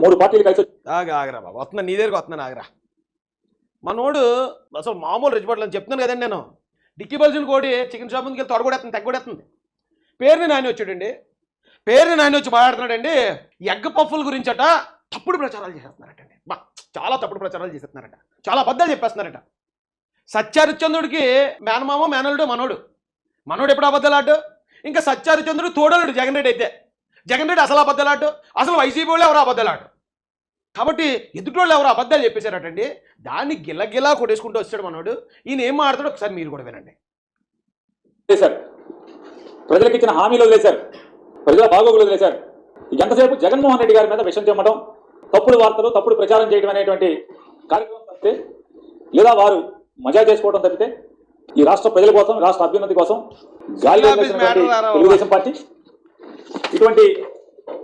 మూడు పార్టీలు కలిసి ఆగా ఆగరా బాబు. వస్తున్నా నీ దగ్గరికి వస్తున్నాను ఆగరా. మనోడు అసలు మామూలు రెచ్చిపట్లు అని చెప్తున్నాను కదండి నేను. డిక్కీ బల్సిన కోడి చికెన్ షాప్ ముందుకు వెళ్ళి తొడగొడేస్తుంది తగ్గొడేస్తుంది. పేరుని నాయన వచ్చాడండి. పేరుని నాయన వచ్చి మాట్లాడుతున్నాడండి. ఎగ్గ పఫ్ఫుల గురించట తప్పుడు ప్రచారాలు చేసేస్తున్నారటండి. బా చాలా తప్పుడు ప్రచారాలు చేసేస్తున్నారట. చాలా అబద్ధాలు చెప్పేస్తున్నారట. సత్యహరిచంద్రుడికి మేనమామ మేనలుడు మనోడు. మనోడు ఎప్పుడు అబద్ధాలాడు ఇంకా సత్యహరిచంద్రుడు తోడలుడు జగన్ రెడ్డి అయితే. జగన్ రెడ్డి అసలు అబద్ధాలాడు అసలు వైసీపీ వాళ్ళు ఎవరు అబద్ధాలాడు కాబట్టి ఎదుటోళ్ళు ఎవరు అబద్ధాలు చెప్పేశారటండి? దాన్ని గిల్లగిలా కొట్టేసుకుంటూ వచ్చాడు మనోడు. ఈయన ఏం మాట్లాడతాడో ఒకసారి మీరు కూడా వినండి. వదిలేశారు ప్రజలకు ఇచ్చిన హామీలు వదిలేశారు ప్రజల బాగోగులు వదిలేశారు ఎంతసేపు జగన్మోహన్ రెడ్డి గారి మీద విషం చెమ్మడం తప్పుడు వార్తలు తప్పుడు ప్రచారం చేయడం అనేటువంటి కార్యక్రమం తప్పితే లేదా వారు మజా చేసుకోవడం తప్పితే ఈ రాష్ట్ర ప్రజల కోసం రాష్ట్ర అభ్యున్నతి కోసం గాలి. తెలుగుదేశం పార్టీ ఇటువంటి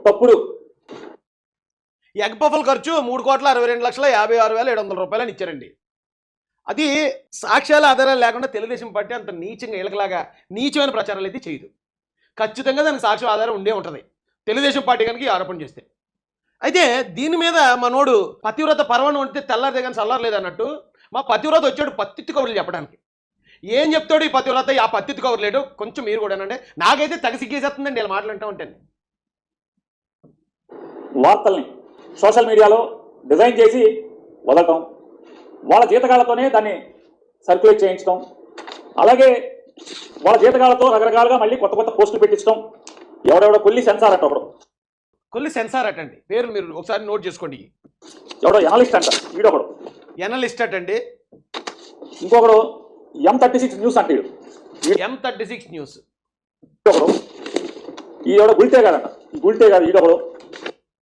తప్పుడు ఎగ్ పఫల్ ఖర్చు మూడు కోట్ల అరవై రెండు లక్షల యాభై ఆరు వేల ఏడు వందల రూపాయలని ఇచ్చారండి. అది సాక్ష్యాల ఆధారాలు లేకుండా తెలుగుదేశం పార్టీ అంత నీచంగా ఇలకలాగా నీచమైన ప్రచారాలు అయితే చేయదు. ఖచ్చితంగా దానికి సాక్ష్యం ఆధారం ఉండే ఉంటుంది. తెలుగుదేశం పార్టీ కనుక ఆరోపణ చేస్తే. అయితే దీని మీద మనోడు పతివ్రత పర్వణం ఉంటే తెల్లారితే కానీ చల్లారలేదు అన్నట్టు మా పతివ్రత వచ్చాడు పత్తిత్తి కబుర్లు చెప్పడానికి. ఏం చెప్తాడు ఈ పతివ్రత? ఆ పత్తిత్తి కబురు లేడు. కొంచెం మీరు కూడా అంటే నాకైతే తగసిగ్గేసేస్తుందండి ఇలా మాట్లాడుతూ ఉంటాను వార్తల్ని సోషల్ మీడియాలో డిజైన్ చేసి వదలటం వాళ్ళ జీతగాళ్ళతోనే దాన్ని సర్క్యులేట్ చేయించడం అలాగే వాళ్ళ జీతగాళ్ళతో రకరకాలుగా మళ్ళీ కొత్త కొత్త పోస్టులు పెట్టించడం ఎవడెవడో కొల్లి సెన్సార్ అంట ఒకడు. కొల్లి సెన్సార్ అటండి పేరు మీరు ఒకసారి నోట్ చేసుకోండి. ఎవడో ఎనలిస్ట్ అంట వీడొకడు ఎనలిస్ట్ అటండి ఇంకొకడు ఎం థర్టీ సిక్స్ న్యూస్ అంటే ఎం థర్టీ సిక్స్ న్యూస్ ఈ ఎవడో గుల్టే కాదంట గుల్టే కాదు ఈడొకడు.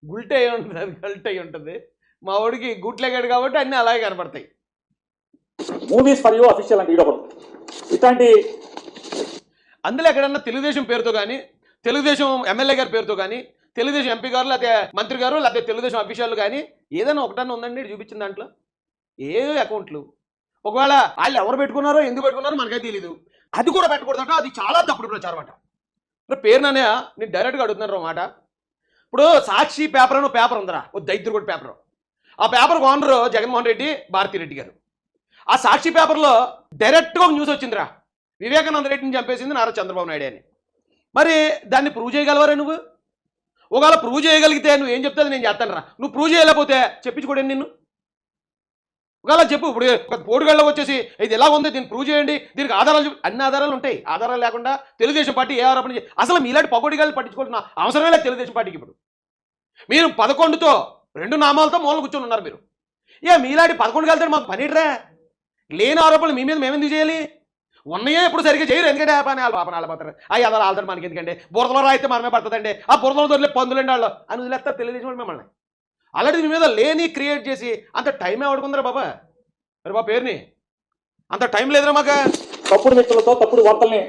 గుల్టే ఉంటుంది అది గల్ట్ అయి ఉంటుంది. మా వాడికి గుట్లెగాడు కాబట్టి అన్నీ అలాగే కనపడతాయి. మూవీస్ ఫర్ యూ అఫీషియల్ అంటే ఇట్లాంటి అందులో ఎక్కడన్నా తెలుగుదేశం పేరుతో కానీ తెలుగుదేశం ఎమ్మెల్యే గారి పేరుతో కానీ తెలుగుదేశం ఎంపీ గారు లేకపోతే మంత్రి గారు లేకపోతే తెలుగుదేశం అఫీషియల్ కానీ ఏదైనా ఒకటన్నా ఉందండి చూపించిన దాంట్లో? ఏ అకౌంట్లు. ఒకవేళ వాళ్ళు ఎవరు పెట్టుకున్నారో ఎందుకు పెట్టుకున్నారో మనకైతే తెలీదు. అది కూడా పెట్టకూడదట అది చాలా తప్పుడు ప్రచారం అట. ఇప్పుడు పేరు నానే నేను డైరెక్ట్గా అడుగుతున్నారు మాట. ఇప్పుడు సాక్షి పేపర్ అని పేపర్ ఉందరా ఓ దైద్యుడు కూడా పేపర్. ఆ పేపర్ ఓనరు జగన్మోహన్ రెడ్డి భారతిరెడ్డి గారు. ఆ సాక్షి పేపర్లో డైరెక్ట్గా ఒక న్యూస్ వచ్చిందిరా. వివేకానంద రెడ్డిని చంపేసింది నారా చంద్రబాబు నాయుడు అని. మరి దాన్ని ప్రూవ్ చేయగలవరా నువ్వు? ఒకవేళ ప్రూవ్ చేయగలిగితే నువ్వు ఏం చెప్తుంది నేను చేస్తాను రా నువ్వు ప్రూవ్ చేయలేకపోతే చెప్పించుకోడండి నిన్ను. ఒకవేళ చెప్పు ఇప్పుడు పోటుగాళ్ళకి వచ్చేసి ఇది ఎలా ఉంది దీన్ని ప్రూవ్ చేయండి దీనికి ఆధారాలు అన్ని ఆధారాలు ఉంటాయి. ఆధారాలు లేకుండా తెలుగుదేశం పార్టీ ఏ ఆరోపణ అసలు మీలాంటి పకోడిగాళ్ళు పట్టించుకుంటున్న అవసరమే లేదు తెలుగుదేశం పార్టీకి ఇప్పుడు. మీరు పదకొండుతో రెండు నామాలతో మూల కూర్చొని ఉన్నారు మీరు. ఏ మీలాంటి పదకొండు కలితే మాకు పనిట్రా? లేని ఆరోపణలు మీ మీద మేమెందుకు చేయాలి? ఉన్నాయో ఇప్పుడు సరిగ్గా చేయరు. ఎందుకంటే పని వాళ్ళ పాపన వాళ్ళ పోతారు అయ్యి అలా ఆల్తారు మనకి ఎందుకంటే? బురదలో రాయితే మనమే పడుతుందండి. ఆ బురదలో దొరికే పందులండి వాళ్ళు? అని వదిలేస్తారు తెలుగుదేశం వాళ్ళు మిమ్మల్ని. అలాంటిది మీ మీద లేని క్రియేట్ చేసి అంత టైం ఎవడుకుందరా బాబా? మరి బాబా పేరుని? అంత టైం లేదురా మాకు. తప్పుడు వ్యక్తులతో తప్పుడు వార్తల్ని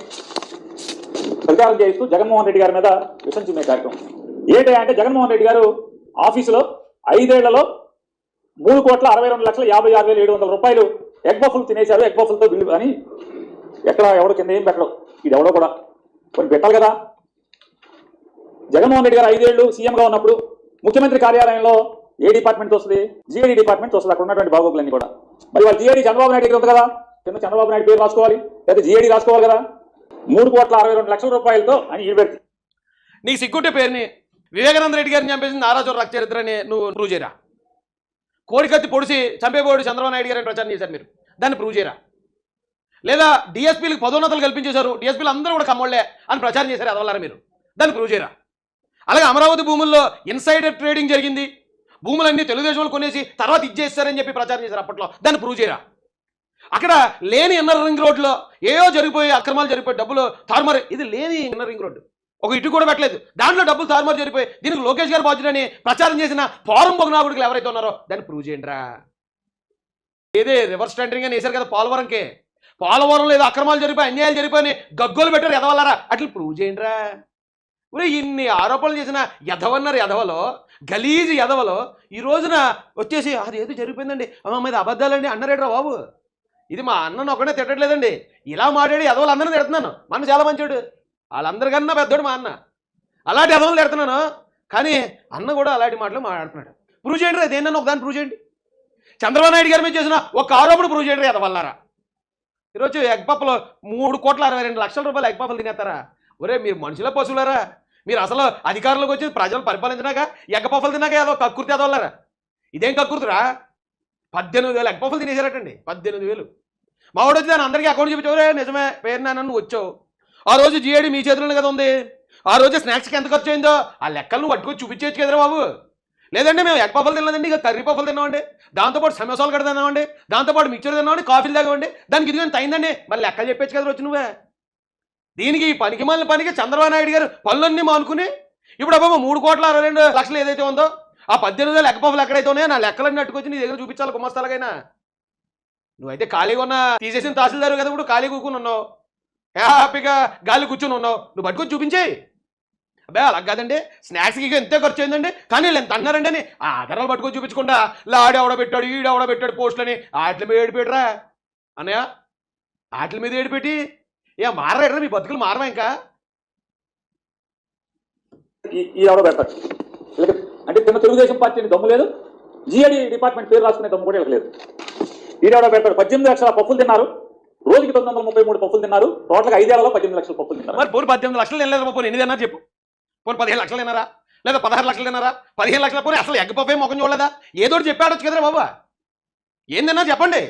ప్రచారం చేస్తూ జగన్మోహన్ రెడ్డి గారి మీద విషం చిమ్మే కార్యక్రమం. ఏంటి అంటే జగన్మోహన్ రెడ్డి గారు ఆఫీసులో ఐదేళ్ళలో మూడు కోట్ల అరవై రెండు లక్షల యాభై ఆరు వేల ఏడు వందల రూపాయలు ఎగ్బఫులు తినేశారు. ఎగ్బఫులతో బిల్లు అని ఎక్కడ ఎవడో కింద ఏం పెట్టడం? ఇది ఎవడో కూడా. కొన్ని పెట్టాలి కదా. జగన్మోహన్ రెడ్డి గారు ఐదేళ్ళు సీఎంగా ఉన్నప్పుడు ముఖ్యమంత్రి కార్యాలయంలో ఏ డిపార్ట్మెంట్ వస్తుంది జిఏడి డిపార్ట్మెంట్ వస్తుంది అక్కడ ఉన్నటువంటి బాగోగులన్నీ కూడా. మరి వాళ్ళు జిఏడి చంద్రబాబు నాయుడు దగ్గర ఉంది కదా? కింద చంద్రబాబు నాయుడు పేరు రాసుకోవాలి. లేదా జిఏడి రాసుకోవాలి కదా? మూడు కోట్ల అరవై రెండు లక్షల రూపాయలతో అని ఈడబెడితే నీకు సిగ్గుంటే పేరుని వివేకానంద రెడ్డి గారిని చంపేసింది నారాజు రక్త చరిత్రని నువ్వు ప్రూవ్ చేయరా? కోడికత్తి పొడిసి చంపేబోడు చంద్రబాబు నాయుడు గారిని ప్రచారం చేశారు మీరు. దాన్ని ప్రూవ్ చేయరా? లేదా డిఎస్పీలకు పదోన్నతలు కల్పించేశారు డిఎస్పీలు అందరూ కూడా కమ్మోళ్ళే అని ప్రచారం చేశారు అదవల్లారా మీరు. దాన్ని ప్రూవ్ చేయరా? అలాగే అమరావతి భూముల్లో ఇన్సైడర్ ట్రేడింగ్ జరిగింది. భూములన్నీ తెలుగుదేశం వాళ్ళు కొనేసి తర్వాత ఇచ్చేస్తారని చెప్పి ప్రచారం చేశారు అప్పట్లో. దాన్ని ప్రూవ్ చేయరా? అక్కడ లేని ఇన్నర్ రింగ్ రోడ్లో ఏయో జరిగిపోయి అక్రమాలు జరిగిపోయి డబ్బులు తారుమారు ఇది లేని ఇన్నర్ రింగ్ రోడ్డు ఒక ఇటు కూడా పెట్టలేదు. దాంట్లో డబ్బులు తారుమారు జరిపోయి దీనికి లోకేష్ గారు బాధ్యుడని ప్రచారం చేసిన ఫారం బొగనాగుడికి ఎవరైతే ఉన్నారో దాన్ని ప్రూవ్ చేయండి రా ఏదే రివర్స్ టెండరింగ్ అని వేశారు కదా పోలవరంకే. పోలవరం ఏదో అక్రమాలు జరిపోయి అన్యాయాలు జరిపోయి గగ్గోలు పెట్టారు ఎదవల్లారా అట్లా ప్రూవ్ చేయండి రా ఇన్ని ఆరోపణలు చేసిన ఎదవన్నారు ఎదవలో గలీజు ఎదవలో ఈ రోజున వచ్చేసి అది ఏదో జరిగిపోయిందండి. అమ్మ మీద అబద్ధాలండి అన్నారేట్రా బాబు? ఇది మా అన్నను ఒకనే తిట్టట్లేదండి. ఇలా మాట్లాడి ఎదవలు అందరిని తిడుతున్నాను. మన చాలా మంచోడు. వాళ్ళందరికన్నా పెద్దోడు మా అన్న. అలాంటి ఎదవలు తిడుతున్నాను. కానీ అన్న కూడా అలాంటి మాటలు మాట్లాడుతున్నాడు. ప్రూవ్ చేయండి రా దేనన్నా ఒకదాన్ని ప్రూవ్ చేయండి. చంద్రబాబు నాయుడు గారి మీద చేసిన ఒక ఆరోపణ ప్రూవ్ చేయండి అది వల్లారా ఈరోజు ఎగ్ పప్పులు మూడు కోట్ల అరవై రెండు లక్షల రూపాయలు ఎగ్ పప్పులు తినేస్తారా? ఒరే మీరు మనుషుల పశువులారా. మీరు అసలు అధికారంలోకి వచ్చి ప్రజలు పరిపాలించినాక ఎగ్గ పప్పులు తిన్నాక ఏదో కక్కుర్తి అదోళ్ళారా ఇదేం కక్కుర్తిరా? పద్దెనిమిది వేలు ఎగ్ పప్పులు తినేసారటండి పద్దెనిమిది వేలు. మా వాడు వచ్చి దాన్ని అందరికీ అకౌంట్ చూపించవరే నిజమే పేరు నాన్న నువ్వు వచ్చావు. ఆ రోజు జిఐడి మీ చేతుల్లోనే కదా ఉంది? ఆ రోజు స్నాక్స్కి ఎంత ఖర్చు అయిందో ఆ లెక్కలను పట్టుకొని చూపించేయచ్చు కదరా బాబు. లేదంటే మేము ఎగ్ పఫలు తినలేదండి ఇక కర్రీ పప్పులు తిన్నామండి. దాంతోపాటు సమోసాలు కూడా తిన్నామండి. దాంతోపాటు మిక్చర్ తిన్నామండి కాఫీలు తాగమండి. దానికి ఇది తయిందండి మరి లెక్కలు చెప్పేచ్చు కదా వచ్చి నువ్వే. దీనికి ఈ పనికి మళ్ళీ పనికి చంద్రబాబు నాయుడు గారు పనులన్నీ మానుకుని ఇప్పుడు అబ్బాబా మూడు కోట్ల అరవై రెండు లక్షలు ఏదైతే ఉందో ఆ పద్దెనిమిది వేల ఎక్క ఎక్కడైతే ఉన్నాయో నా లెక్కలన్నీ అట్టుకొచ్చి నీ దగ్గర చూపించాలి గుమస్తాలకైనా. నువ్వైతే ఖాళీగా ఉన్న తీసేసిన తహసీల్దారు కదా ఇప్పుడు ఖాళీ కూకుని ఉన్నావు. హ్యాపీగా గాలి కూర్చొని ఉన్నావు? నువ్వు పట్టుకొని చూపించేయి అబ్బాయి అలా కాదండి. స్నాక్స్కి ఇక ఎంతే ఖర్చు అయిందండి. కానీ వీళ్ళు ఎంత అన్నారండి అని. ఆ ఆధారాలు పట్టుకొని చూపించకుండా లాడి ఎవడ పెట్టాడు ఈడు ఎవడ పెట్టాడు పోస్టులని. ఆటల మీద ఏడిపెట్టరా అన్నయ్య ఆటల మీద ఏడిపెట్టి? ఏ మారరా మీ బతుకులు మారవా ఇంకా? ఈ- ఈ అంటే తిన్న తెలుగుదేశం పార్టీని దమ్ము లేదు. జిఐడి డిపార్ట్మెంట్ పేరు రాసుకునే దమ్ము కూడా లేదు. ఈడెవడో పెడతాడు పద్దెనిమిది లక్షల పప్పులు తిన్నారు. రోజుకి తొమ్మిది వందల ముప్పై మూడు పప్పులు తిన్నారు. టోటల్గా ఐదేళ్ళలో పద్దెనిమిది లక్షల పప్పులు తిన్నారు. మరి పోనీ పద్దెనిమిది లక్షలు తినలేదు పోనీ? ఎనిమిది అన్నారు చెప్పు. పోనీ పదిహేను లక్షలు తిన్నారా? లేదా పదహారు లక్షలు తిన్నారా? పదిహేను లక్షల పోనీ అసలు ఎగ్గ పప్పే మొఖం చూడలేదా? ఏదో చెప్పాడొచ్చు కదరా బాబా. ఏం చెప్పండి.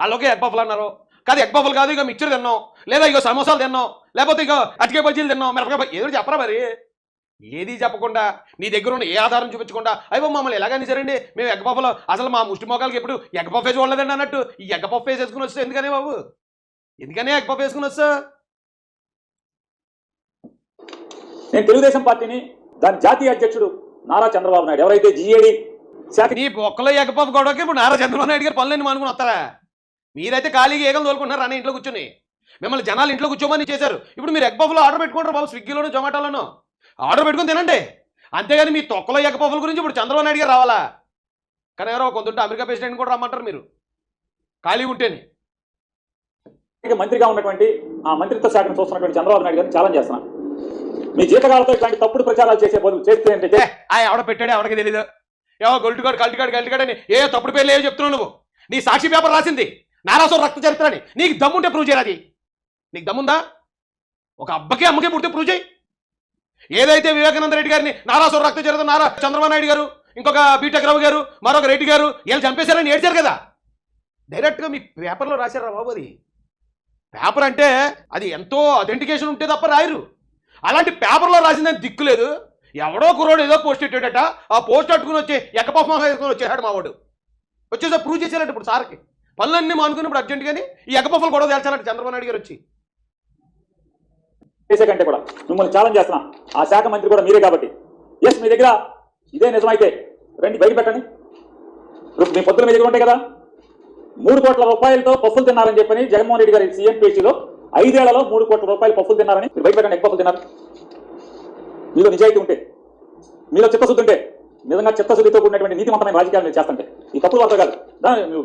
వాళ్ళకే ఎగ్ అన్నారు. కాదు ఎగ్ పఫ్లు కాదు ఇక మిక్చర్ తిన్నాం. లేదా ఇక సమోసాలు తిన్నాం. లేకపోతే ఇక అటికే బజ్జీలు తిన్నాం. మిరపకాయ ఏదో చెప్పరా మరి? ఏది చెప్పకుండా నీ దగ్గర ఉన్న ఏ ఆధారం చూపించకుండా అయ్యో మమ్మల్ని ఎలాగని సరండి మేము ఎగ్ పఫ్లో అసలు మా ముష్టి మొక్కలకి ఎప్పుడు ఎగ్ పఫ్ వేసి చూడలేదండి అన్నట్టు. ఈ ఎగ్ పఫ్ వేసేసుకుని వస్తే ఎందుకనే బాబు? ఎందుకనే ఎగ్ పఫ్ వేసుకుని వస్తా నేను తెలుగుదేశం పార్టీని దాని జాతీయ అధ్యక్షుడు నారా చంద్రబాబు నాయుడు. ఎవరైతే జిఏడి నీ ఒక్కలో ఎగ్గపప్పు గొడవకి ఇప్పుడు నారా చంద్రబాబు నాయుడు గారు పనులన్నీ మానుకుని వస్తారా? మీరైతే ఖాళీగా ఏగలు తోలుకుంటున్నారు అన్న ఇంట్లో కూర్చొని. మిమ్మల్ని జనాలు ఇంట్లో కూర్చోమని చేశారు. ఇప్పుడు మీరు ఎగ్ పఫ్లో ఆర్డర్ పెట్టుకుంటారు బాబు స్విగ్గీలోను జొమాటోలోను. ఆర్డర్ పెట్టుకుని తినండి. అంతేగాని మీ తొక్కలో ఎగ్ పఫ్ల గురించి ఇప్పుడు చంద్రబాబు నాయుడు గారు రావాలా? కానీ ఎవరో కొంత అమెరికా ప్రెసిడెంట్ కూడా రమ్మంటారు మీరు. ఖాళీగా ఉంటేనే. మంత్రిగా ఉన్నటువంటి ఆ మంత్రిత్వ శాఖను చూస్తున్నటువంటి చంద్రబాబు నాయుడు గారిని ఛాలెంజ్ చేస్తున్నా. మీ జీతకాలతో ఇట్లాంటి తప్పుడు ప్రచారాలు చేసే బదులు చేస్తే అంటే ఏ, ఆ ఎవడ పెట్టాడు ఎవడికి తెలీదు. ఏవో గొల్టుగాడు కల్టిగాడు గల్టిగాడు అని ఏ తప్పుడు పేర్లు ఏవో చెప్తున్నావు నువ్వు? నీ సాక్షి పేపర్ రాసింది. నారాసు రక్త చరిత్ర అని నీకు దమ్ముంటే ప్రూవ్ అది నీకు దమ్ముందా? ఒక అబ్బకి అమ్మకి పుడితే ప్రూవ్ చేయి. ఏదైతే వివేకానంద రెడ్డి గారిని నారాసు రక్త చరిత నారా చంద్రబాబు నాయుడు గారు ఇంకొక బీటెక్ రావు గారు మరొక రెడ్డి గారు వీళ్ళు చంపేశారని ఏడ్చారు కదా. డైరెక్ట్గా మీ పేపర్లో రాశారా బాబు అది? పేపర్ అంటే అది ఎంతో అథెంటికేషన్ ఉంటే తప్ప రాయరు. అలాంటి పేపర్లో రాసిందని దిక్కులేదు ఎవడో కుర్రోడు ఏదో పోస్ట్ పెట్టాడట ఆ పోస్ట్ అట్టుకుని వచ్చి ఎక్కపఫ్ వేసుకొని వచ్చేసాడు మావాడు వచ్చేసా ప్రూవ్ చేశారట ఇప్పుడు సార్కి. పనులన్నీ మానుకుని ఇప్పుడు అర్జెంట్ ఈ ఎక్కపఫలు గొడవ తేల్చాలంట చంద్రబాబు నాయుడు గారు వచ్చి. చేసే కంటే కూడా మిమ్మల్ని ఛాలెంజ్ చేస్తున్నా. ఆ శాఖ మంత్రి కూడా మీరే కాబట్టి. ఎస్ మీ దగ్గర ఇదే నిజమైతే. రండి బయట పెట్టండి. మీ పొద్దుల మీ దగ్గర ఉంటాయి కదా. మూడు కోట్ల రూపాయలతో పప్పులు తిన్నారని చెప్పని జగన్మోహన్ రెడ్డి గారి సీఎం పేజీలో ఐదేళ్ళలో మూడు కోట్ల రూపాయలు పప్పులు తిన్నారని. మీరు బయట పెట్టండి ఎక్కువ పప్పులు తిన్నారు. మీలో నిజాయితీ ఉంటే మీలో చిత్తశుద్ధి ఉంటే నిజంగా చిత్తశుద్ధితో కూడినటువంటి నీతివంతమైన రాజకీయాలు మీరు చేస్తుంటే. ఈ తప్పుడు వార్త కాదు.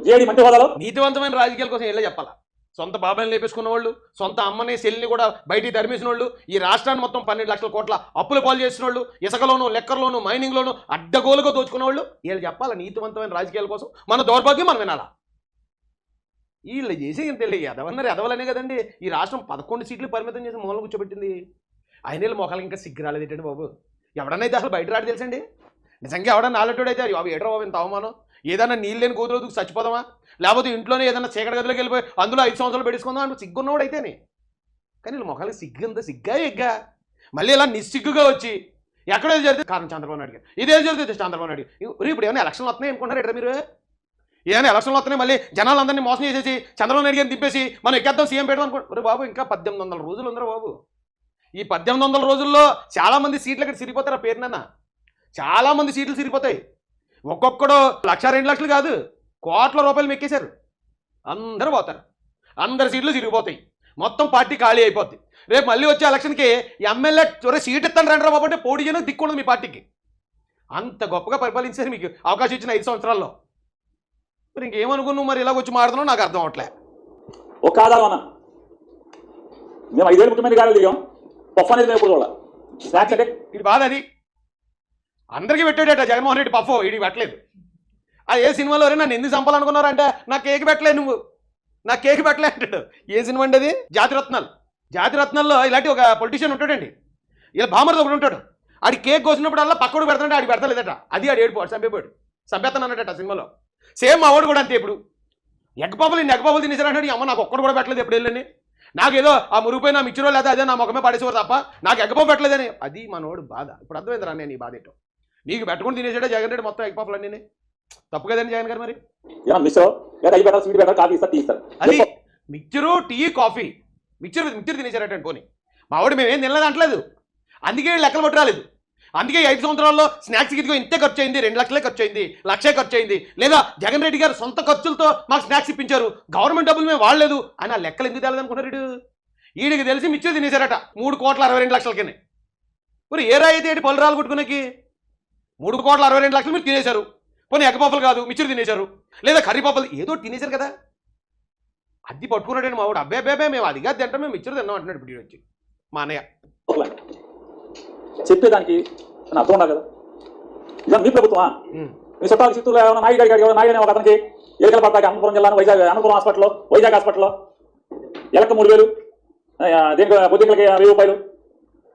జేడీ మంత్రి హోదాలో నీతివంతమైన రాజకీయాల కోసం ఎలా చెప్పాలా? సొంత బాబాయిని లేపేసుకున్న వాళ్ళు సొంత అమ్మని సెల్ని కూడా బయటికి తరిమేసిన వాళ్ళు ఈ రాష్ట్రాన్ని మొత్తం పన్నెండు లక్షల కోట్ల అప్పులు పాలు చేసిన వాళ్ళు ఇసుకలోను లెక్కర్లోను మైనింగ్లోను అడ్డగోలుగా దోచుకున్న వాళ్ళు వీళ్ళు చెప్పాలా నీతివంతమైన రాజకీయాల కోసం? మన దౌర్భాగ్యం మనం వినాలా? వీళ్ళు చేసే ఇంత ఎదవన్నారు ఎదవలనే కదండి. ఈ రాష్ట్రం పదకొండు సీట్లు పరిమితం చేసి మూలం కూర్చోబెట్టింది. ఆయన మొక్కలకి ఇంకా సిగ్గు రాలేదు ఏంటండి బాబు ఎవడనైతే అసలు బయట రాడు తెలుసండి? నిజంగా ఎవడన్నా నాలెటోడైతే బాబు ఏడరా బాబు ఇంత అవమానం? ఏదైనా నీళ్ళు లేని కూతురు చచ్చిపోదామా? లేకపోతే ఇంట్లోనే ఏదైనా చీకటి గదిలోకి వెళ్ళిపోయి అందులో ఐదు సంవత్సరాలు పెట్టుకుందాం అంటే సిగ్గున్నవాడు అయితేనే. కానీ వీళ్ళ మొక్కలకి సిగ్గు సిగ్గా ఎగ్గా? మళ్ళీ ఇలా నిస్సిగ్గుగా వచ్చి ఎక్కడో జరిగితే కారణం చంద్రబాబు నాయుడు గారు. ఇదేం జరిగితే చంద్రబాబు నాయుడు ఇప్పుడు ఏమైనా ఎలక్షన్లు వస్తున్నాయి అనుకుంటారు ఎట్లా మీరు? ఏమైనా ఎలక్షన్లు వస్తున్నాయి మళ్ళీ జనాలందరినీ మోసం చేసేసి చంద్రబాబు నాయుడు గారిని తిప్పేసి మనం ఎక్కేద్దాం సీఎం పెడదాం అనుకుంటున్నారు బాబు ఇంకా పద్దెనిమిది వందల రోజులు ఉందరు బాబు. ఈ పద్దెనిమిది వందల రోజుల్లో చాలామంది సీట్లు ఇక్కడ సిరిపోతారు ఆ పేరునన్నా చాలామంది సీట్లు సిరిపోతాయి. ఒక్కొక్కడు లక్ష రెండు లక్షలు కాదు కోట్ల రూపాయలు మెక్కేశారు. అందరూ పోతారు. అందరి సీట్లు సిరిగిపోతాయి మొత్తం పార్టీ ఖాళీ అయిపోద్ది. రేపు మళ్ళీ వచ్చే ఎలక్షన్కి ఎమ్మెల్యే చొరే సీట్ ఇస్తాను రండి బాబు అంటే పోటీ చేయడం దిక్కుండదు మీ పార్టీకి. అంత గొప్పగా పరిపాలించారు మీకు అవకాశం ఇచ్చిన ఐదు సంవత్సరాల్లో. మరి ఇంకేమనుకున్నావు మరి ఇలా వచ్చి మాడుతున్నావు నాకు అర్థం అవట్లే. ఒక ఆధారం మేము ఐదేళ్ళు ముఖ్యమంత్రి గారు దిగాం పప్పు అనేది మేము చూడాలి ఇది బాధ అది. అందరికీ పెట్టాడట జగన్మోహన్ రెడ్డి పఫో వీడికి పెట్టలేదు. ఆ ఏ సినిమాలో నన్ను ఎందుకు చంపాలనుకున్నారంటే నా కేక్ పెట్టలే నువ్వు నా కేక్ పెట్టలే అంటాడు. ఏ సినిమా అండి అది? జాతిరత్నాలు జాతిరత్నాల్లో ఇలాంటి ఒక పొలిటీషియన్ ఉంటాడండి. ఇలా బామర్ది ఒకడు ఉంటాడు. ఆడి కేక్ కోసినప్పుడల్లా పక్కడు పెడతాడంటే ఆడి పెడతలేదట. అది ఆడు ఏడిపోడు చంపేపోయాడు. చంపేస్తాను సినిమాలో. సేమ్ మా వాడు కూడా అంతే ఇప్పుడు. ఎగ్ పాపలు ఇన్ని ఎగ్ పాపలు తినేసారంటే అమ్మ నాకు ఒక్కడు కూడా పెట్టలేదు ఎప్పుడు వెళ్ళండి. నాకేదో ఆ మురిగిపోయిన మిచ్చిరో లేదా అదే నా ముఖమే పడేసేవారు తప్ప నాకు ఎగ్గపో పెట్టలేదని. అది మనోడు బాధ. ఇప్పుడు అర్థమైందిరా నేను ఈ బాధ ఏంటో. నీకు పెట్టుకుని తినేసాడే జగన్ రెడ్డి మొత్తం ఎగ్ అన్నీ తప్పు కదండి జగన్ గారు మరి? అది mixture tea coffee. Mixture mixture తినేసారట పోనీ. మా వాడు మేము ఏం తినలేదు అంటలేదు అందుకే లెక్కలు పట్టు రాలేదు. అందుకే ఐదు సంవత్సరాల్లో స్నాక్స్ ఇదిగో ఇంతే ఖర్చు అయింది రెండు లక్షలే ఖర్చు అయింది లక్షే ఖర్చు అయింది లేదా జగన్ రెడ్డి గారు సొంత ఖర్చులతో మాకు స్నాక్స్ ఇప్పించారు. గవర్నమెంట్ డబ్బులు మేము వాడలేదు. అని ఆ లెక్కలు ఎందుకు తెలియదనుకున్నారు వీడు? వీడికి తెలిసి మిక్చర్ తినేశారట మూడు కోట్ల అరవై రెండు లక్షలకి మరి ఏ రాయి అయితే ఏంటి పళ్ళు రాలు కొట్టుకునేకి? మూడు కోట్ల అరవై రెండు లక్షలు మీరు తినేశారు. పోనీ ఎగ్గపప్పులు కాదు మిక్చర్ తినేశారు. లేదా కర్రీ పప్పులు ఏదో తినేశారు కదా. అది పట్టుకున్నాడండి మా వాడు. అబ్బే అబ్బే మేము అదిగా తింటాం మేము మిక్చర్ తిన్నాం అంటున్నాడు ఇప్పుడు వచ్చి మా అన్నయ్య. చెప్పేదానికి అర్థం ఉండాలి కదా? ఇదా మీ ప్రభుత్వమా? ఉమ్. మీ చుట్టాలు చిత్తూరులో ఏమైనా నాయుడు గారికి నాయుడు అనే ఒక అతనికి ఎలకల పడతాకి అనంతపురం జిల్లా వైజాగ్ అనంతపురం హాస్పిటల్లో వైజాగ్ హాస్పిటల్లో. ఎలక మూడు వేలు దీనికి బొద్దింకలకి వెయ్యి రూపాయలు.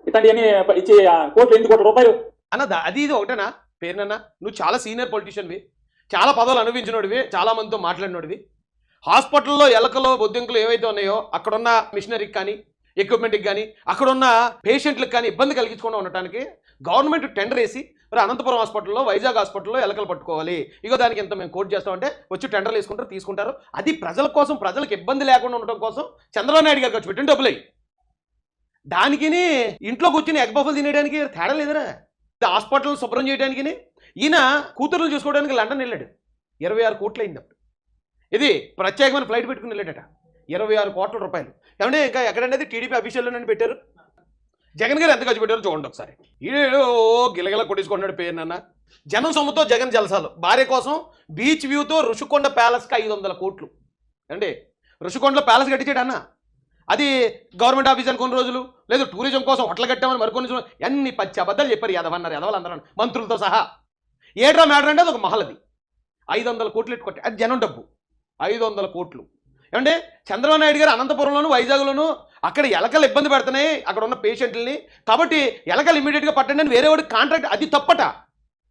ఇట్లాంటివన్నీ ఇచ్చి కోట్లు ఎనిమిది కోట్ల రూపాయలు. అన్న దా- అది ఇది ఒకటేనా? పేరునన్నా? నువ్వు చాలా సీనియర్ పొలిటీషియన్వి చాలా పదవులు అనుభవించినోడివి చాలామందితో మాట్లాడినోడివి. హాస్పిటల్లో ఎలకలు బొద్దింకులు ఏవైతే ఉన్నాయో అక్కడున్న మిషనరీకి కానీ ఎక్విప్మెంట్కి కానీ అక్కడున్న పేషెంట్లకు కానీ ఇబ్బంది కలిగించకుండా ఉండటానికి గవర్నమెంట్ టెండర్ వేసి మరి అనంతపురం హాస్పిటల్లో వైజాగ్ హాస్పిటల్లో ఎలకలు పట్టుకోవాలి. ఇగో దానికి ఎంత మేము కోర్టు చేస్తామంటే వచ్చి టెండర్లు వేసుకుంటారు తీసుకుంటారు. అది ప్రజల కోసం ప్రజలకు ఇబ్బంది లేకుండా ఉండటం కోసం చంద్రబాబు నాయుడు గారికి వచ్చి పెట్టిన డబ్బులు. దానికి ఇంట్లో కూర్చుని ఎగ్ బఫలు తినేయడానికి తేడా లేదురా. హాస్పిటల్ శుభ్రం చేయడానికి ఈయన కూతుర్లు చూసుకోవడానికి లండన్ వెళ్ళాడు. ఇరవై ఆరు కోట్లు అయింది అప్పుడు. ఇది ప్రత్యేకమైన ఫ్లైట్ పెట్టుకుని వెళ్ళాడట. ఇరవై ఆరు కోట్ల రూపాయలు. ఏమంటే ఇంకా ఎక్కడనేది టీడీపీ అఫీషియల్లోనే పెట్టారు. జగన్ గారు ఎంత ఖర్చు పెట్టారో చూడండి ఒకసారి. ఈడు ఓ గిలగిల కొట్టేసుకున్నాడు పేరు నాన్న. జనం సొమ్ముతో జగన్ జలసాలు. భార్య కోసం బీచ్ వ్యూతో రుషికొండ ప్యాలెస్కి ఐదు వందల కోట్లు. అండి రుషికొండలో ప్యాలెస్ కట్టించాడు అన్న. అది గవర్నమెంట్ ఆఫీస్ అని కొన్ని రోజులు లేదు టూరిజం కోసం హోటల్ కట్టామని మరికొన్ని రోజులు అన్ని పచ్చి అబద్ధాలు చెప్పారు యాదవన్నారు యాదవాళ్ళు అన్నారు మంత్రులతో సహా. ఏడ్రా మ్యాటర్ అంటే అది ఒక మహల్ అది ఐదు వందల కోట్లు ఎట్టుకొట్టి అది జనం డబ్బు. ఐదు వందల కోట్లు. ఏమంటే చంద్రబాబు నాయుడు గారు అనంతపురంలోను వైజాగ్లోను అక్కడ ఎలకలు ఇబ్బంది పెడుతున్నాయి అక్కడ ఉన్న పేషెంట్లని. కాబట్టి ఎలకలు ఇమీడియట్గా పట్టండి అని వేరే వాడికి కాంట్రాక్ట్ అది తప్పట.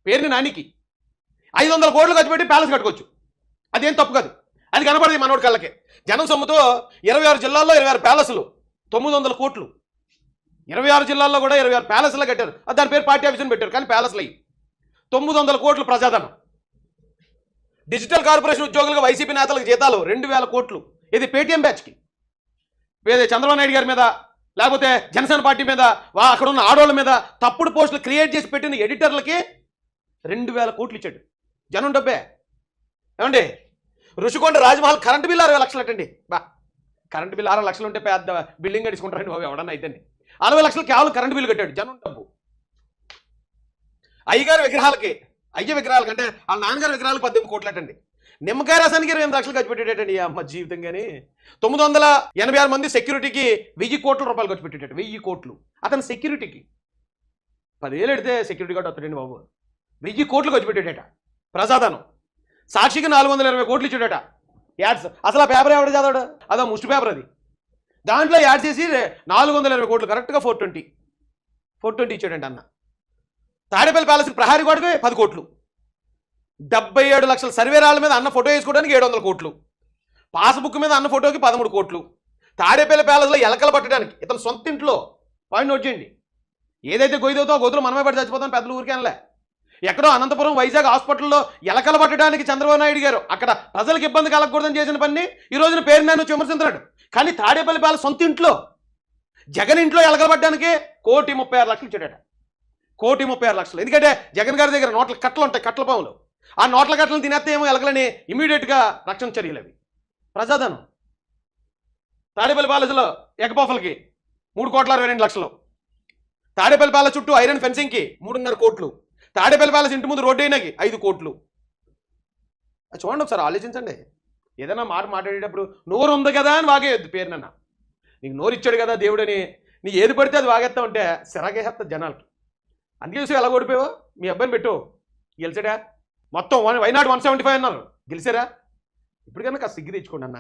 పేరుని నానికి. ఐదు వందల కోట్లు ఖర్చు పెట్టి ప్యాలెస్ కట్టుకోవచ్చు. అదేం తప్పు కాదు. అది కనపడదు మనోడి కళ్ళకి. జనం సొమ్ముతో ఇరవై ఆరు జిల్లాల్లో ఇరవై ఆరు ప్యాలెస్లు తొమ్మిది వందల కోట్లు. ఇరవై ఆరు జిల్లాల్లో కూడా ఇరవై ఆరు ప్యాలెస్లో కట్టారు. అది దాని పేరు పార్టీ ఆఫీస్ పెట్టారు కానీ ప్యాలెస్లు. అయ్యి తొమ్మిది వందల కోట్లు ప్రజాధనం. డిజిటల్ కార్పొరేషన్ ఉద్యోగులకు వైసీపీ నేతలకు జీతాలు రెండు వేల కోట్లు. ఇది పేటీఎం బ్యాచ్కి. వేరే చంద్రబాబు నాయుడు గారి మీద లేకపోతే జనసేన పార్టీ మీద వా అక్కడ ఉన్న ఆడవాళ్ళ మీద తప్పుడు పోస్టులు క్రియేట్ చేసి పెట్టిన ఎడిటర్లకి రెండు వేల కోట్లు ఇచ్చాడు. జనం డబ్బే. ఏమండి? రుషికొండ రాజమహల్ కరెంటు బిల్లు అరవై లక్షలు అటండి. బా కరెంటు బిల్లు అరవై లక్షలు ఉంటే పెద్ద బిల్డింగ్ కట్టించుకుంటారండి బాబు ఎవడన్నా అయితే అరవై లక్షలు కేవలం కరెంటు బిల్లు కట్టాడు జనం డబ్బు. అయ్యగారి విగ్రహాలకి అయ్య విగ్రహాలకి అంటే ఆ నాన్నగారి విగ్రహాలకు పద్దెనిమిది కోట్లు అటండి. నిమ్మకాయ రసానికి ఇరవై ఎనిమిది లక్షలు ఖర్చు పెట్టేటండి అమ్మ జీవితం కానీ తొమ్మిది వందల ఎనభై ఆరు మంది సెక్యూరిటీకి వెయ్యి కోట్ల రూపాయలు ఖర్చు పెట్టేటట్టు వెయ్యి కోట్లు. అతని సెక్యూరిటీకి. పదివేలు ఎడితే సెక్యూరిటీ గార్డ్ వస్తాడండి బాబు. వెయ్యి కోట్లు ఖర్చు పెట్టేటట ప్రజాధనం. సాక్షికి నాలుగు వందల ఇరవై కోట్లు ఇచ్చాడట. యాడ్స్. అసలు ఆ పేపర్ ఎవడ చదవడు? అదో ముష్టి పేపర్ అది. దాంట్లో యాడ్ చేసి నాలుగు వందల ఇరవై కోట్లు కరెక్ట్గా ఫోర్ ట్వంటీ. ఫోర్ ట్వంటీ ఇచ్చాడంట అన్న. తాడేపల్లి ప్యాలెస్ ప్రహారీ గోడకి పది కోట్లు. డెబ్బై ఏడు లక్షల సర్వేరాల మీద అన్న ఫోటో వేసుకోవడానికి ఏడు వందల కోట్లు. పాస్బుక్ మీద అన్న ఫోటోకి పదమూడు కోట్లు. తాడేపల్లి ప్యాలెస్లో ఎలకలు పట్టడానికి ఇతను సొంత ఇంట్లో. పాయింట్ నోట్ చేయండి. ఏదైతే గొయ్యతో ఆ మనమే పడి చచ్చిపోతాం పెద్దలు ఊరికే అనలే. ఎక్కడో అనంతపురం వైజాగ్ హాస్పిటల్లో ఎలకల పట్టడానికి చంద్రబాబు నాయుడు గారు. అక్కడ ప్రజలకు ఇబ్బంది కలగకూడదని చేసిన పని ఈ రోజున పేరు నేను విమర్శించాడు కానీ తాడేపల్లి పాల సొంత ఇంట్లో జగన్ ఇంట్లో ఎలకల పట్టడానికి కోటి ముప్పై ఆరు లక్షలు ఇచ్చాడట. కోటి ముప్పై ఆరు లక్షలు. ఎందుకంటే జగన్ గారి దగ్గర నోట్ల కట్టలు ఉంటాయి కట్టల పాములు. ఆ నోట్ల కట్టలు తినేస్తే ఏమో ఎలకలని ఇమీడియట్గా రక్షణ చర్యలు అవి. ప్రజాధనం. తాడేపల్లి పాలసీలో ఎగపోఫలకి మూడు కోట్ల అరవై రెండు లక్షలు. తాడేపల్లి పాల చుట్టూ ఐరన్ ఫెన్సింగ్కి మూడున్నర కోట్లు. తాడేపల్లి ప్యాలెస్ ఇంటి ముందు రోడ్డు అయినాకి ఐదు కోట్లు. చూడండి ఒకసారి ఆలోచించండి. ఏదైనా మాట మాట్లాడేటప్పుడు నోరు ఉంది కదా అని వాగేయద్దు పేరునన్న నీకు నోరు ఇచ్చాడు కదా దేవుడని నీ ఏది పడితే అది వాగేస్తా ఉంటే సిరాగేస్తా జనాలకి. అందుకే చూసి ఎలా ఓడిపోయావు? మీ అబ్బాయిని పెట్టు. గెలిచాడా? మొత్తం one not one seventy five అన్నారు. గెలిచారా? ఇప్పటికైనా కాస్త సిగ్గు తెచ్చుకోండి అన్న.